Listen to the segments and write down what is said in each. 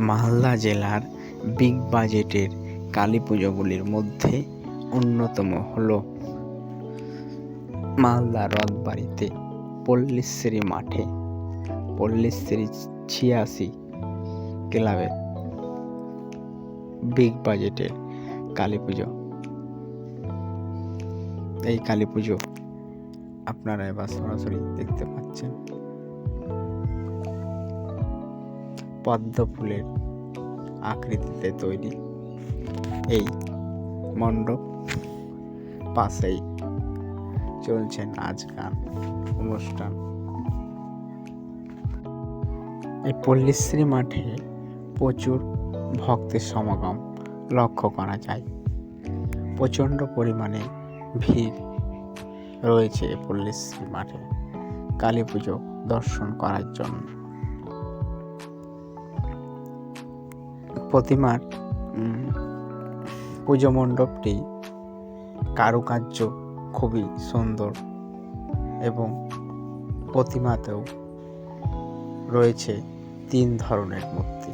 মালদা জেলার বিগ বাজেটের কালী পুজোগুলির মধ্যে অন্যতম হল মালদা রথবাড়িতে পল্লীশ্রী মাঠে, পল্লীশ্রী ছিয়াশি ক্লাবের বিগ বাজেটের কালী পুজো। এই কালী পুজো আপনারা এবার সরাসরি দেখতে পাচ্ছেন। পদ্ম ফুলের আকৃতিতে তৈরি। এই মণ্ডপ পাশেই চলছে নাচ গান অনুষ্ঠান। এই পল্লীশ্রী মাঠে প্রচুর ভক্তের সমাগম লক্ষ্য করা যায়। প্রচণ্ড পরিমাণে ভিড় রয়েছে পল্লীশ্রী মাঠে। কালী পুজো দর্শন করার জন্য। প্রতিমার পুজো মণ্ডপটি কারুকার্য খুবই সুন্দর এবং প্রতিমাতেও রয়েছে তিন ধরনের মূর্তি।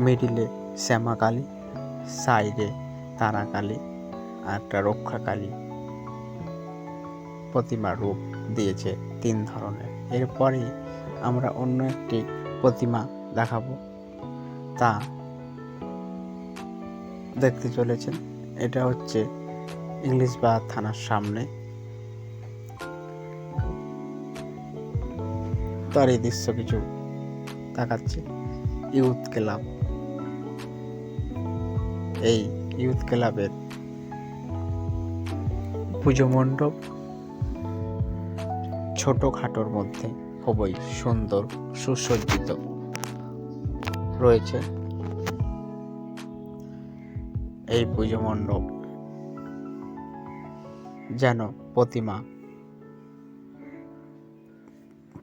মিডিলে শ্যামাকালী, সাইডে তারাকালী, আর একটা রক্ষাকালী প্রতিমার রূপ দিয়েছে তিন ধরনের। এরপরে আমরা অন্য একটি প্রতিমা দেখাবো। তা দেখতে চলেছেন। এটা হচ্ছে ইংলিশ বা থানার সামনে। তার এই দৃশ্য কিছু দেখাচ্ছে। Youth club. এই ইউথ ক্লাবের পুজো মণ্ডপ ছোটোখাটোর মধ্যে খুবই সুন্দর, সুসজ্জিত। রয়েছে। এই পুজো মণ্ডপ যেন প্রতিমা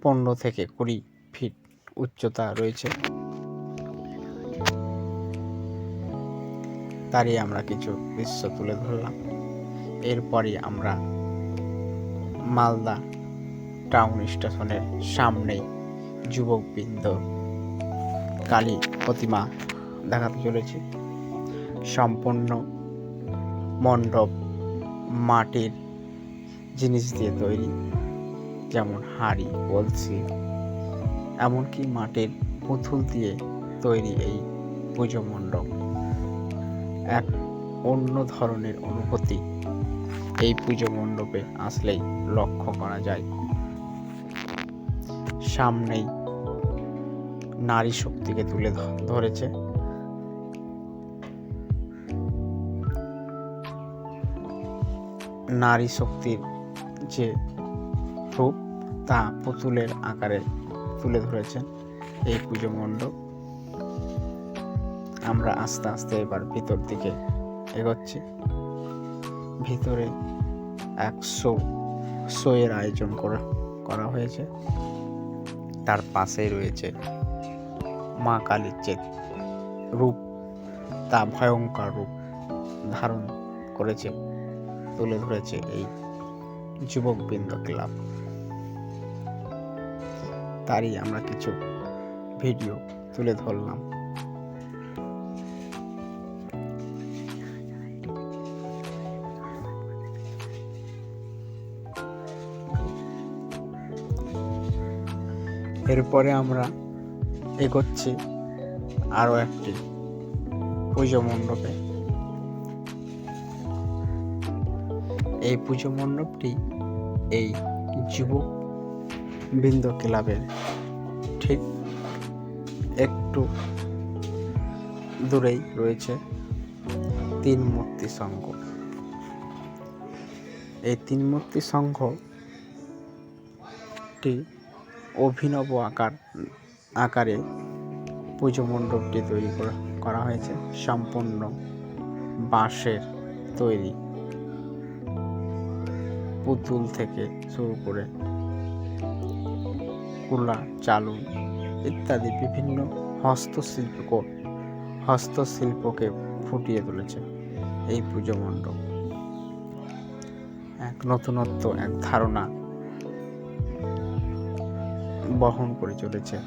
পনেরো থেকে কুড়ি ফিট উচ্চতা রয়েছে। তারই আমরা কিছু দৃশ্য তুলে ধরলাম। এরপরই আমরা মালদা টাউন স্টেশনের সামনেই যুবকবৃন্দ কালী প্রতিমা দেখাতে চলেছে। সম্পূর্ণ মণ্ডপ, মাটির জিনিস দিয়ে তৈরি, যেমন হাড়ি, কলসি, এমনকি মাটির পুতুল দিয়ে তৈরি এই পুজো মণ্ডপ। এক অন্য ধরনের অনুভূতি এই পুজো মণ্ডপে আসলেই লক্ষ্য করা যায়। সামনেই নারী শক্তিকে তুলে ধরেছে। নারী শক্তির যে রূপ, তা পুতুলের আকারে তুলে ধরেছেন এই পুজো মণ্ডপ। আমরা আস্তে আস্তে এবার ভিতর দিকে এগোচ্ছি। ভিতরে এক শো, শোয়ের আয়োজন করা করা হয়েছে। তার পাশেই রয়েছে মা কালীর যে রূপ, তা ভয়ঙ্কর রূপ ধারণ করেছে, তুলে ধরেছে এই যুবকবৃন্দ ক্লাব। তারই আমরা কিছু ভিডিও তুলে ধরলাম। এরপরে আমরা এগোচ্ছি আরও একটি পুজো মণ্ডপে। এই পুজো মণ্ডপটি এই যুবক বৃন্দ ক্লাবের ঠিক একটু দূরেই রয়েছে তিন মূর্তি সংঘ। এই তিন মূর্তি সংঘটি অভিনব আকার আকারে পুজো মণ্ডপটি তৈরি করা হয়েছে। সম্পূর্ণ বাঁশের তৈরি। পুতুল থেকে শুরু করে কুলা, চালু ইত্যাদি বিভিন্ন হস্তশিল্প হস্তশিল্পকে ফুটিয়ে তুলেছে এই পুজো মণ্ডপ। এক নতুনত্ব, এক ধারণা বহন করে চলেছে।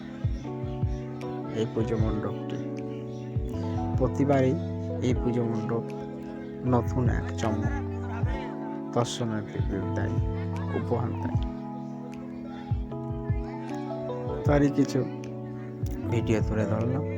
এই পুজো মণ্ডপটি। প্রতিবারই এই পুজো মণ্ডপ নতুন এক চমক দর্শনার্থীদের দেয়, উপহার দেয়। তারই কিছু ভিডিও তুলে ধরলাম।